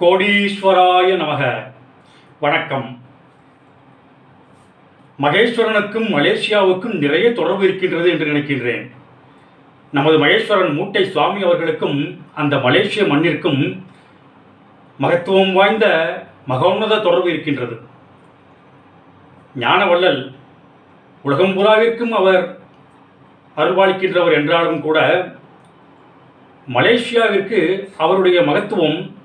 கோடீஸ்வராய நமக. வணக்கம். மகேஸ்வரனுக்கும் மலேசியாவுக்கும் நிறைய தொடர்பு இருக்கின்றது என்று நினைக்கின்றேன். நமது மகேஸ்வரன் மூட்டை சுவாமி அவர்களுக்கும் அந்த மலேசிய மண்ணிற்கும் மகத்துவம் வாய்ந்த மகோன்னத தொடர்பு இருக்கின்றது. ஞானவள்ளல் உலகம் புறாவிற்கும் அவர் அருள்பாலிக்கின்றவர் என்றாலும் கூட மலேசியாவிற்கு அவருடைய மகத்துவம்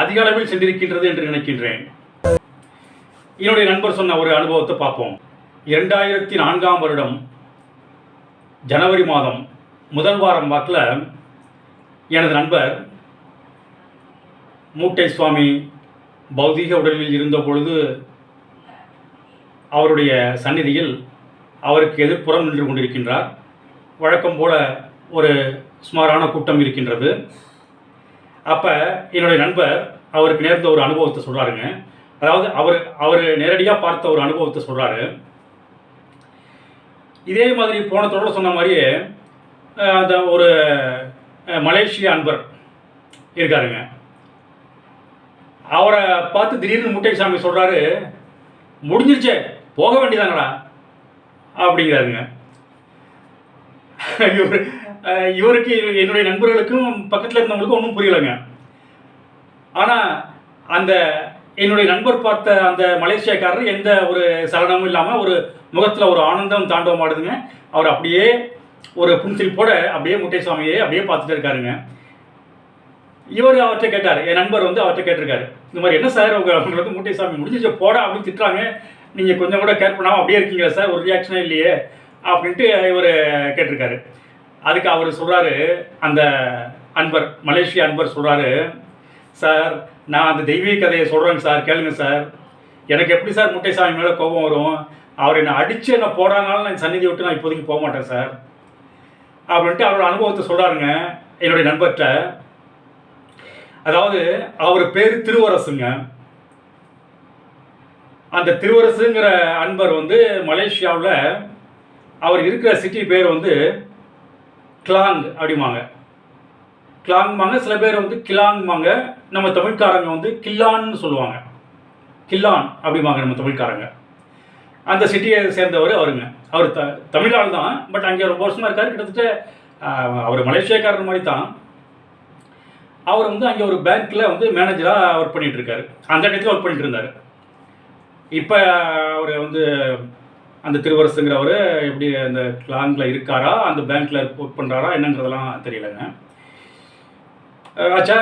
அதிக அளவில் சென்றிருக்கின்றது என்று நினைக்கின்றேன். என்னுடைய நண்பர் சொன்ன ஒரு அனுபவத்தை பார்ப்போம். இரண்டாயிரத்தி நான்காம் வருடம் ஜனவரி மாதம் முதல் வாரம் வாக்கில் எனது நண்பர் மூட்டை சுவாமி பௌதீக உடலில் இருந்த பொழுது அவருடைய சந்நிதியில் அவருக்கு எதிர்ப்புறம் நின்று கொண்டிருக்கின்றார். வழக்கம் போல ஒரு சுமாரான கூட்டம் இருக்கின்றது. அப்போ என்னுடைய நண்பர் அவருக்கு நேர்ந்த ஒரு அனுபவத்தை சொல்கிறாருங்க அதாவது அவர் அவர் நேரடியாக பார்த்த ஒரு அனுபவத்தை சொல்கிறாரு இதே மாதிரி போன தொடர்ல சொன்ன மாதிரியே அந்த ஒரு மலேசிய அன்பர் இருக்காருங்க. அவரை பார்த்து திடீர்னு முட்டைசாமி சொல்கிறாரு முடிஞ்சிருச்சே போக வேண்டியதாங்கடா அப்படிங்கிறாருங்க. இவர் இவருக்கு என்னுடைய நண்பர்களுக்கும் பக்கத்தில் இருந்தவங்களுக்கும் ஒன்றும் புரியலைங்க. ஆனால் அந்த என்னுடைய நண்பர் பார்த்த அந்த மலேசியாக்காரர் எந்த ஒரு சலனமும் இல்லாமல் ஒரு முகத்தில் ஒரு ஆனந்தம் தாண்டவம் ஆடுதுங்க. அவர் அப்படியே ஒரு புன்சிரிப்போட அப்படியே முட்டைசாமியை அப்படியே பார்த்துட்டு இருக்காருங்க. இவர் அவர்கிட்ட கேட்டார் என் நண்பர் வந்து அவர்கிட்ட கேட்டிருக்காரு. இந்த மாதிரி என்ன சார் உங்க உங்களுக்கு மூட்டைசாமி முடிஞ்சிச்சு போட அப்படின்னு திட்டுறாங்க. நீங்கள் கொஞ்சம் கூட கேர் பண்ணாமல் அப்படியே இருக்கீங்களா சார்? ஒரு ரியாக்ஷனே இல்லையே அப்படின்ட்டு இவர் கேட்டிருக்காரு. அதுக்கு அவர் சொல்கிறாரு அந்த அன்பர் மலேசிய அன்பர் சொல்கிறாரு சார் நான் அந்த தெய்வீக கதையை சொல்கிறேங்க சார் கேளுங்க சார். எனக்கு எப்படி சார் முட்டைசாமி மேலே கோபம் வரும்? அவர் என்னை அடித்து என்னை போடானாலும் நான் சந்நிதி விட்டு நான் இப்போதைக்கு போக மாட்டேன் சார். அப்படின்ட்டு அவரோட அனுபவத்தை சொல்கிறாருங்க என்னுடைய நண்பர்கிட்ட. அதாவது அவர் பேர் திருவரசுங்க. அந்த திருவரசுங்கிற அன்பர் வந்து மலேசியாவில் அவர் இருக்கிற சிட்டி பேர் வந்து கிளாங் அப்படிம்பாங்க. கிளாங்பாங்க சில பேர் வந்து கிலாங்பாங்க நம்ம தமிழ்காரங்க வந்து கில்லான்னு சொல்லுவாங்க. கில்லான் அப்படிம்பாங்க நம்ம தமிழ்காரங்க. அந்த சிட்டியை சேர்ந்தவர் அவருங்க. அவர் த தமிழால் தான் பட் அங்கே ரொம்ப வருஷமாக இருக்கார். கிட்டத்தட்ட அவர் மலேசியாக்காரர் மாதிரி தான். அவர் வந்து அங்கே ஒரு பேங்க்கில் வந்து மேனேஜராக ஒர்க் பண்ணிகிட்ருக்காரு அந்த இடத்துல ஒர்க் பண்ணிகிட்டு இருந்தார். இப்போ அவர் வந்து அந்த திருவரசுங்கிறவர் எப்படி அந்த கிளாங்கில் இருக்காரா? அந்த பேங்க்கில் ஒர்க் பண்ணுறாரா என்னங்கிறதெல்லாம் தெரியலைங்க. ஆச்சா?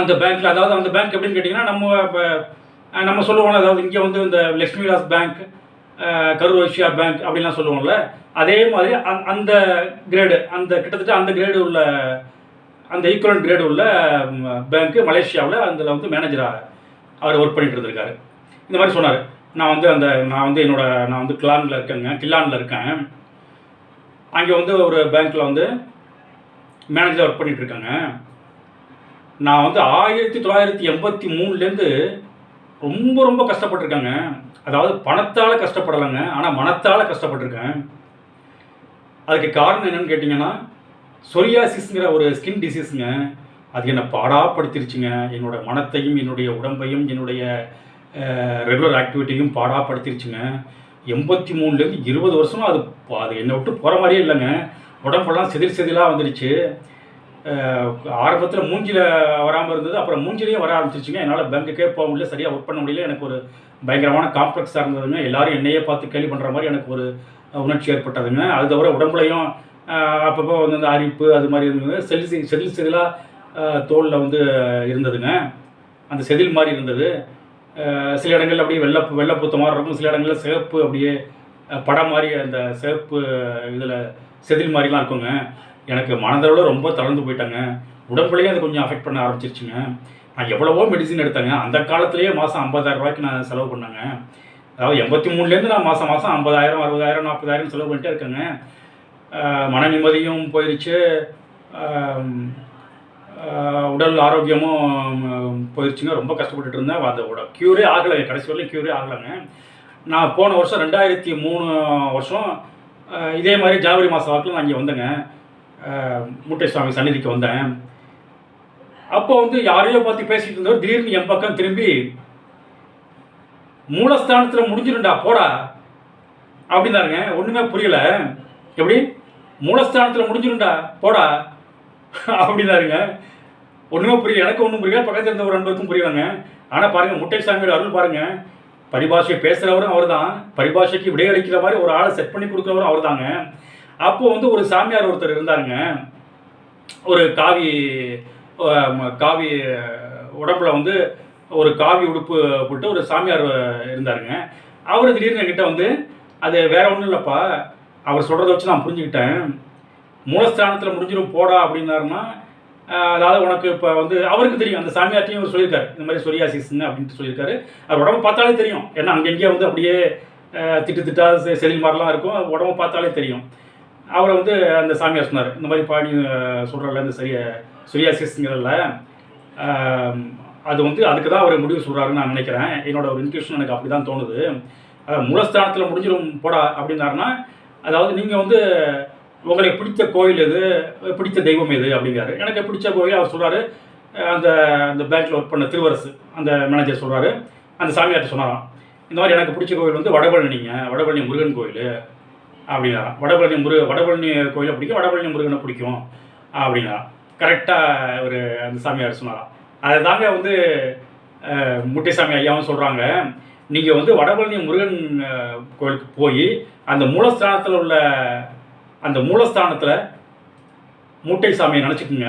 அந்த பேங்க்கில் அதாவது அந்த பேங்க் எப்படின்னு கேட்டிங்கன்னா நம்ம இப்போ நம்ம சொல்லுவோம்ல அதாவது இங்கே வந்து இந்த லக்ஷ்மி விலாஸ் பேங்க் கரூர் வைஷ்யா பேங்க் அப்படின்லாம் சொல்லுவோம்ல அதே மாதிரி அந் அந்த கிரேடு அந்த கிட்டத்தட்ட அந்த கிரேடு உள்ள அந்த ஈக்குவலன் கிரேடு உள்ள பேங்க்கு மலேசியாவில் அதில் வந்து மேனேஜராக அவர் ஒர்க் பண்ணிட்டு இருந்திருக்காரு. இந்த மாதிரி சொன்னார். நான் வந்து அந்த நான் வந்து என்னோட நான் வந்து கிளானில் இருக்கேங்க கில்லானில் இருக்கேன். அங்கே வந்து ஒரு பேங்க்கில் வந்து மேனேஜராக ஒர்க் பண்ணிட்டு நான் வந்து ஆயிரத்தி தொள்ளாயிரத்தி எண்பத்தி மூணுலேருந்து ரொம்ப ரொம்ப கஷ்டப்பட்டிருக்காங்க. அதாவது பணத்தால் கஷ்டப்படலைங்க ஆனால் மனத்தால் கஷ்டப்பட்டிருக்கேன். அதுக்கு காரணம் என்னென்னு கேட்டிங்கன்னா சொரியாசிஸ்ங்கிற ஒரு ஸ்கின் டிசீஸுங்க அது என்னை பாடாப்படுத்திருச்சுங்க. என்னோடய மனத்தையும் என்னுடைய உடம்பையும் என்னுடைய ரெகுலர் ஆக்டிவிட்டியும் பாடாப்படுத்திருச்சுங்க எண்பத்தி மூணுலேருந்து இருபது வருஷமா அது அது என்னை விட்டு போகிற மாதிரியே இல்லைங்க. உடம்பெல்லாம் செதில் செதிலாக வந்துடுச்சு ஆரம்பத்தில் மூஞ்சியில் வராமல் இருந்தது அப்புறம் மூஞ்சிலையும் வர ஆரம்பிச்சிருச்சுங்க. என்னால் பேங்க்குக்கே போக முடியல சரியாக ஒர்க் பண்ண முடியல. எனக்கு ஒரு பயங்கரமான காம்ப்ளெக்ஸாக இருந்ததுங்க. எல்லாரும் என்னையே பார்த்து கேள்வி பண்ணுற மாதிரி எனக்கு ஒரு உணர்ச்சி ஏற்பட்டதுங்க. அது தவிர உடம்புலையும் அப்பப்போ வந்து அந்த அரிப்பு அது மாதிரி இருந்தது. செதில் செதில் செதிலாக தோலில் வந்து இருந்ததுங்க. அந்த செதில் மாதிரி இருந்தது. சில இடங்களில் அப்படியே வெள்ளை பூத்த மாதிரி இருக்கும். சில இடங்களில் சிவப்பு அப்படியே படம் மாதிரி அந்த சிவப்பு இதில் செதில் மாதிரிலாம் இருக்குங்க. எனக்கு மனதளவில் ரொம்ப தளர்ந்து போயிட்டாங்க. உடம்புலையும் அது கொஞ்சம் அஃபெக்ட் பண்ண ஆரம்பிச்சிருச்சுங்க. நான் எவ்வளவோ மெடிசின் எடுத்தேங்க. அந்த காலத்துலேயே மாதம் ஐம்பதாயிரம் ரூபாய்க்கு நான் செலவு பண்ணேங்க. அதாவது எண்பத்தி மூணுலேருந்து நான் மாதம் மாதம் ஐம்பதாயிரம் அறுபதாயிரம் நாற்பதாயிரம் செலவு பண்ணிட்டே இருக்கேங்க. மன நிம்மதியும் போயிடுச்சு உடல் ஆரோக்கியமும் போயிடுச்சுங்க ரொம்ப கஷ்டப்பட்டுட்டு இருந்தேன். அந்த உட க்யூரே ஆகலைங்க கடைசி வரையும் க்யூரே ஆகலைங்க. நான் போன வருஷம் ரெண்டாயிரத்தி மூணு வருஷம் இதே மாதிரி ஜனவரி மாதம் வாக்கில் நான் இங்கே வந்தேங்க. முட்டை சுவாமி சந்நிதிக்கு வந்தேன். அப்போ வந்து யாரையோ பார்த்து பேசிகிட்டு இருந்தவர் திடீர்னு என் பக்கம் திரும்பி மூலஸ்தானத்தில் முடிஞ்சிருண்டா போடா. அப்படின்னாருங்க. ஒன்றுமே புரியல. எப்படி? மூலஸ்தானத்தில் முடிஞ்சிருண்டா போடா. அப்படின்னாருங்க. ஒன்றுமே புரியல. எனக்கு ஒன்றும் புரியல. பக்கத்தில் இருந்த ஒரு நண்பருக்கும் புரியலங்க. ஆனால் பாருங்கள் முட்டை சாமியோட அருள் பாருங்கள் பரிபாஷையை பேசுகிறவரும் அவர் தான் பரிபாஷைக்கு விடையளிக்கிற மாதிரி ஒரு ஆளை செட் பண்ணி கொடுக்குறவரும் அவர் தாங்க அப்போது வந்து ஒரு சாமியார் ஒருத்தர் இருந்தாருங்க. ஒரு காவி காவி உடம்புல வந்து ஒரு காவி உடுப்பு போட்டு ஒரு சாமியார் இருந்தாருங்க. அவர் திடீர்னு என்கிட்ட வந்து அது வேற ஒன்றும் இல்லைப்பா. அவர் சொல்கிறத வச்சு நான் புரிஞ்சுக்கிட்டேன். மூலஸ்தானத்தில் முடிஞ்சிடும் போடா அப்படின்னாருன்னா அதாவது உனக்கு இப்போ வந்து அவருக்கு தெரியும். அந்த சாமியார்ட்டையும் அவர் சொல்லியிருக்காரு. இந்த மாதிரி சொரியாசிஸ்ங்க அப்படின்ட்டு சொல்லியிருக்காரு. அவர் உடம்பு பார்த்தாலே தெரியும். ஏன்னா அங்கங்கேயே வந்து அப்படியே திட்டு திட்டா செ- செதில் மாதிரிலாம் இருக்கும் உடம்பு பார்த்தாலே தெரியும். அவரை வந்து அந்த சாமியார் சொன்னார். இந்த மாதிரி பாடி சொல்கிறல இந்த சரிய சொரியாசிஸ்ங்கிறதுல அது வந்து அதுக்கு தான் அவர் முடிவு சொல்கிறாருன்னு நான் நினைக்கிறேன். என்னோட ஒரு இன்ட்யூஷன் எனக்கு அப்படி தான் தோணுது. அதாவது மூலஸ்தானத்தில் முடிஞ்சிடும் போடா அப்படின்னாருன்னா அதாவது நீங்கள் வந்து உங்களுக்கு பிடித்த கோயில் எது? பிடித்த தெய்வம் எது? அப்படிங்கிறாரு. எனக்கு பிடிச்ச கோயில் அவர் சொல்கிறாரு அந்த அந்த பேங்க்கில் ஒர்க் பண்ண திருவரசு அந்த மேனேஜர் சொல்கிறாரு அந்த சாமியார்ட்ட சொன்னாராம் இந்த மாதிரி எனக்கு பிடிச்ச கோயில் வந்து வடபழனிங்க வடபழனி முருகன் கோயில். அப்படின்னாராம் வடபழனி முரு வடபழனி கோயிலை பிடிக்கும் வடபழனி முருகனை பிடிக்கும். அப்படின்னாராம் கரெக்டாக ஒரு அந்த சாமியார் சொன்னாராம். அதை தாங்க வந்து முட்டைசாமி ஐயாவும் சொல்கிறாங்க நீங்கள் வந்து வடபழனி முருகன் கோயிலுக்கு போய் அந்த மூலஸ்தானத்தில் உள்ள அந்த மூலஸ்தானத்தில் மூட்டை சாமியை நினச்சிக்கோங்க.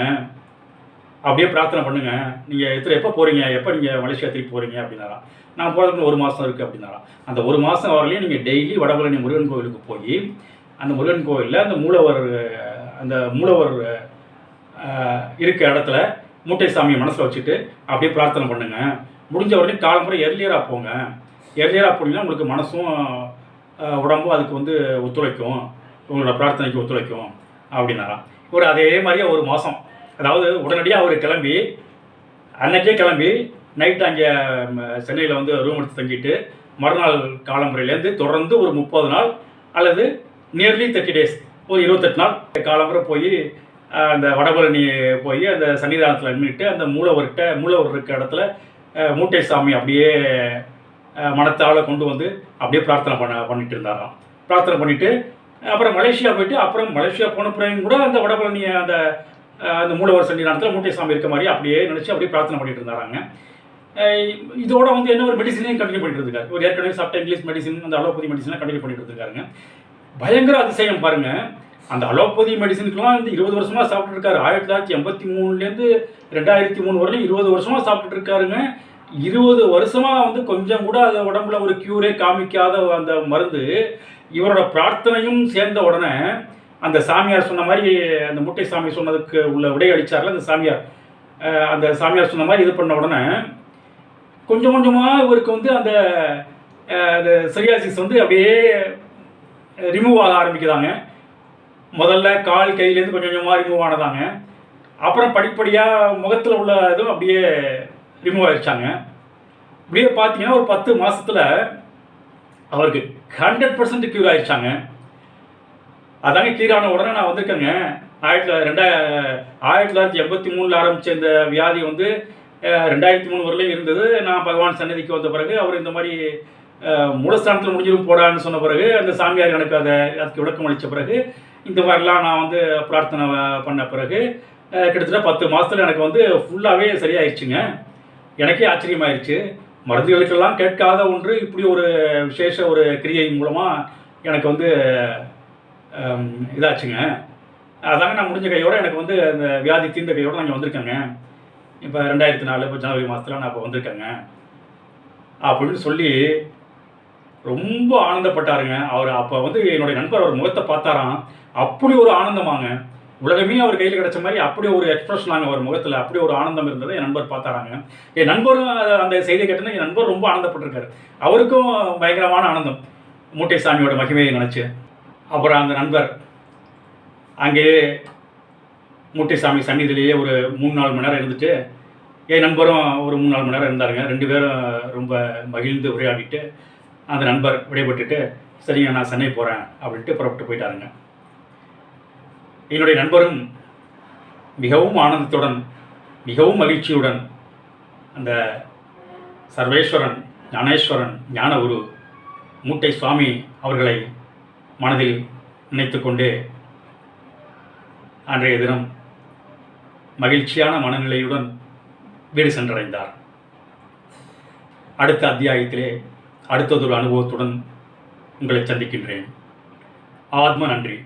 அப்படியே பிரார்த்தனை பண்ணுங்கள் நீங்கள் எத்தனை எப்போ போகிறீங்க எப்போ நீங்கள் மலேசியா திருப்பி போகிறீங்க அப்படின்னாராம் நான் போகிறதுக்கு ஒரு மாதம் இருக்குது அப்படின்னாராம் அந்த ஒரு மாதம் வரலையும் நீங்கள் டெய்லி வடபழனி முருகன் கோவிலுக்கு போய் அந்த முருகன் கோயிலில் அந்த மூலவர் அந்த மூலவர் இருக்க இடத்துல மூட்டை சாமியை மனசில் வச்சுட்டு அப்படியே பிரார்த்தனை பண்ணுங்கள் முடிஞ்ச வரைக்கும் காலமுறை எர்லியராக போங்க. எர்லியராக போனீங்கன்னா உங்களுக்கு மனசும் உடம்பும் அதுக்கு வந்து ஒத்துழைக்கும். உங்களோட பிரார்த்தனைக்கு ஒத்துழைக்கும் அப்படின்னாராம் ஒரு அதே மாதிரியே ஒரு மாதம் அதாவது உடனடியாக அவர் கிளம்பி அன்னைக்கே கிளம்பி நைட் அங்கே சென்னையில் வந்து ரூம் எடுத்து தங்கிட்டு மறுநாள் காலம்புரையிலேருந்து தொடர்ந்து ஒரு முப்பது நாள் அல்லது நியர்லி தேர்ட்டி டேஸ் ஒரு இருபத்தெட்டு நாள் காலம்புரை போய் அந்த வடபழனி போய் அந்த சன்னிதானத்தில் நின்றுட்டு அந்த மூலவர்கிட்ட மூலவர் இருக்க இடத்துல மூட்டை சாமி அப்படியே மனத்தால் கொண்டு வந்து அப்படியே பிரார்த்தனை பண்ண பண்ணிட்டு இருந்தாராம். பிரார்த்தனை பண்ணிவிட்டு அப்புறம் மலேசியா போயிட்டு அப்புறம் மலேசியா போன பிறகு கூட அந்த வடபழனி அந்த அந்த மூலவர் நேரத்தில் மூட்டை சாமி இருக்க மாதிரி அப்படியே நினச்சி அப்படியே பிரார்த்தனை பண்ணிட்டு இருந்தாங்க இதோட வந்து என்ன ஒரு மெடிசனையும் கண்டினியூ பண்ணிட்டு இருக்காரு. ஒரு ஏற்கனவே சாப்பிட்ட இங்கிலீஷ் மெடிசன் அந்த அலோபதி மெடிசன்லாம் கண்டினியூ பண்ணிட்டு இருக்காருங்க. பயங்கர அதிசயம் பாருங்க. அந்த அலோபதி மெடிசனுக்குலாம் வந்து இருபது வருஷமாக சாப்பிட்டு இருக்காரு. ஆயிரத்தி தொள்ளாயிரத்தி எண்பத்தி மூணுலேருந்து ரெண்டாயிரத்தி மூணு வரையும் இருபது வருஷமாக சாப்பிட்டுட்டு இருக்காருங்க. இருபது வருஷமா வந்து கொஞ்சம் கூட அது உடம்புல ஒரு க்யூரே காமிக்காத அந்த மருந்து இவரோட பிரார்த்தனையும் சேர்ந்த உடனே அந்த சாமியார் சொன்ன மாதிரி அந்த முட்டை சாமி சொன்னதுக்கு உள்ள விடை அடித்தார்ல அந்த சாமியார். அந்த சாமியார் சொன்ன மாதிரி இது பண்ண உடனே கொஞ்சம் கொஞ்சமாக இவருக்கு வந்து அந்த அந்த சொரியாசிஸ் வந்து அப்படியே ரிமூவ் ஆக ஆரம்பிக்குதாங்க. முதல்ல கால் கையிலேருந்து கொஞ்சம் கொஞ்சமாக ரிமூவ் ஆனதாங்க. அப்புறம் படிப்படியாக முகத்தில் உள்ள இதுவும் அப்படியே ரிமூவ் ஆகிடுச்சாங்க இப்படியே பார்த்தீங்கன்னா ஒரு பத்து மாதத்தில் அவருக்கு ஹண்ட்ரட் பர்சன்ட் க்யூர் ஆயிடுச்சாங்க. அதாங்க clear ஆன உடனே நான் வந்திருக்கேங்க. ஆயிரத்தி தொள்ளாயிரத்தி ரெண்டா ஆயிரத்தி தொள்ளாயிரத்தி எண்பத்தி மூணில் ஆரம்பித்த இந்த வியாதி வந்து ரெண்டாயிரத்தி மூணு வரலையும் இருந்தது. நான் பகவான் சன்னதிக்கு வந்த பிறகு அவர் இந்த மாதிரி மூலஸ்தானத்தில் முடிஞ்சிடும் போடான்னு சொன்ன பிறகு அந்த சாமியார் எனக்கு அதை அதுக்கு விளக்கம் அளித்த பிறகு இந்த மாதிரிலாம் நான் வந்து பிரார்த்தனை பண்ண பிறகு கிட்டத்தட்ட பத்து மாதத்தில் எனக்கு வந்து ஃபுல்லாகவே சரியாயிடுச்சுங்க எனக்கே ஆச்சரியமாயிருச்சு. மருந்துகளுக்கெல்லாம் கேட்காத ஒன்று இப்படி ஒரு விசேஷ ஒரு கிரியை மூலமாக எனக்கு வந்து இதாச்சுங்க. அதாங்க நான் முடிஞ்ச கையோடு எனக்கு வந்து அந்த வியாதி தீர்ந்த கையோட நான் இங்கே வந்திருக்கேங்க. இப்போ ரெண்டாயிரத்தி நாலு இப்போ ஜனவரி மாதத்தில் நான் இப்போ வந்திருக்கேங்க. அப்படின்னு சொல்லி ரொம்ப ஆனந்தப்பட்டாருங்க. அவர் அப்போ வந்து என்னுடைய நண்பர் அவர் முகத்தை பார்த்தாராம். அப்படி ஒரு ஆனந்தமாங்க. உலகமே அவர் கையில் கிடைச்ச மாதிரி அப்படி ஒரு எக்ஸ்பிரஷன் அவர் முகத்தில் அப்படி ஒரு ஆனந்தம் இருந்ததை என் நண்பர் பார்த்தாராங்க. என் நண்பரும் அந்த செய்தியை கேட்டோன்னா என் நண்பர் ரொம்ப ஆனந்தப்பட்டிருக்காரு. அவருக்கும் பயங்கரமான ஆனந்தம். மூட்டை சாமியோட மகிமையை நினச்சி. அப்புறம் அந்த நண்பர் அங்கேயே மூட்டைசாமி சந்நிதியிலேயே ஒரு மூணு நாலு மணி நேரம் இருந்துட்டு என் நண்பரும் ஒரு மூணு நாலு மணி நேரம் இருந்தாருங்க. ரெண்டு பேரும் ரொம்ப மகிழ்ந்து உரையாடிட்டு அந்த நண்பர் விடைபெற்றுட்டு சரிங்க நான் சென்னை போகிறேன் அப்படின்ட்டு புறப்பட்டு போயிட்டாருங்க. என்னுடைய நண்பரும் மிகவும் ஆனந்தத்துடன் மிகவும் மகிழ்ச்சியுடன் அந்த சர்வேஸ்வரன் ஞானேஸ்வரன் ஞானகுரு மூட்டை சுவாமி அவர்களை மனதில் நினைத்துக்கொண்டு அன்றைய தினம் மகிழ்ச்சியான மனநிலையுடன் வீடு சென்றடைந்தார். அடுத்த அத்தியாயத்திலே அடுத்ததொரு அனுபவத்துடன் உங்களை சந்திக்கின்றேன். ஆத்ம நன்றி.